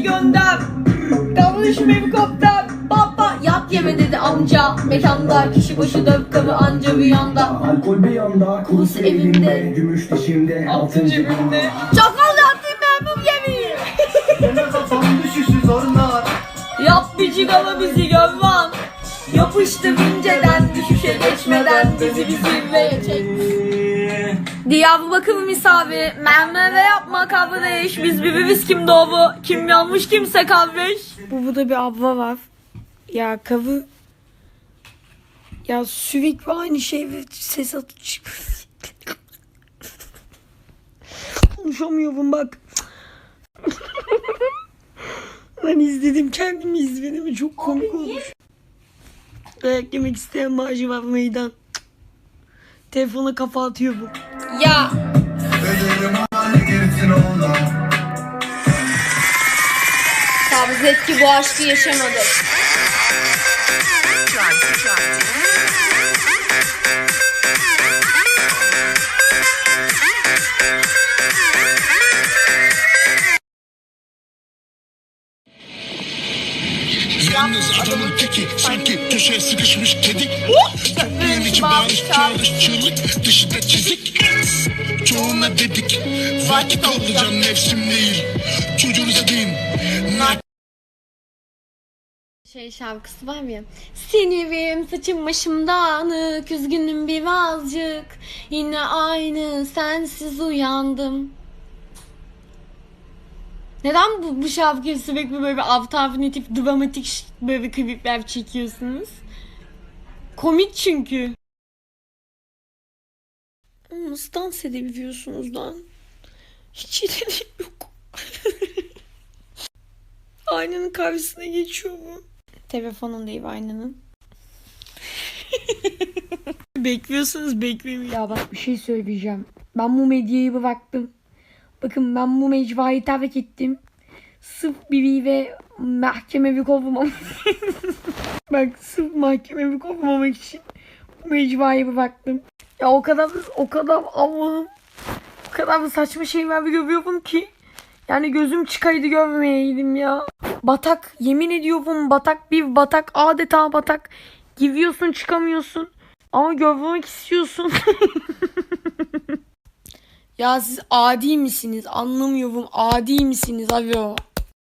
beni gönder. Davuluş helikopter. Baba yap yeme dedi amca. Mekanda kişi başı dört kabı anca bir yanda. Alkol bir yanda. Kurusu evimde. Gümüş dişimde. Altın cebimde. Çakal yaptım ben bu gemiyi. Yine kafam düşüşü. Yap bir cigala bizi gömman. Yapıştım inceden düşüşe geçmeden bizi bir zirveye çek. Diyav bakım misafir Merme ve yapma kardeş Biz birbiriz kim doğru Kim yanmış kimse kardeş Bu burada bir abla var. Ya kavı ya sürekli aynı şey ve ses atıyor. Konuşamıyorum bak. ben izledim kendimi izledim çok komik olmuş. Dayak yemek isteyen var meydan. Telefona kafa atıyor bu. Ya. Tabi Zetki bu aşkı yaşamadı Yalnız adamın teki sanki köşeye sıkışmış kedi Topluyun içi bağırış çağırış çığlık dışında çizik. Çoğuna dedik vakit olacağım nefsim değil. Çocuğunuza deyin Şey şarkısı var ya Sinirim saçım başım dağınık Üzgünüm birazcık. Yine aynı sensiz uyandım Neden bu, bu şarkıyı sürekli böyle alternatif, dramatik böyle klipler çekiyorsunuz? Komik çünkü. Nasıl dans edebiliyorsunuz lan? Hiç yeteneğim yok. Aynanın karşısına geçiyor bu. Telefonun değil aynanın. Bekliyorsunuz bekleyin. Ya bak bir şey söyleyeceğim. Ben bu medyayı bıraktım. Bakın ben bu mecrayı terk ettim. Sırf biriyle mahkemevi kovmam. bak sırf mahkemevi kovmamak için bu mecrayı bıraktım. Ya o kadar o kadar Allah'ım o kadar saçma şeyler görüyorum ki yani gözüm çıkaydı görmeyeydim ya. Batak yemin ediyorum batak bir batak adeta batak. Giriyorsun çıkamıyorsun ama görmek istiyorsun. ya siz adi misiniz? Anlamıyorum. Adi misiniz abi o?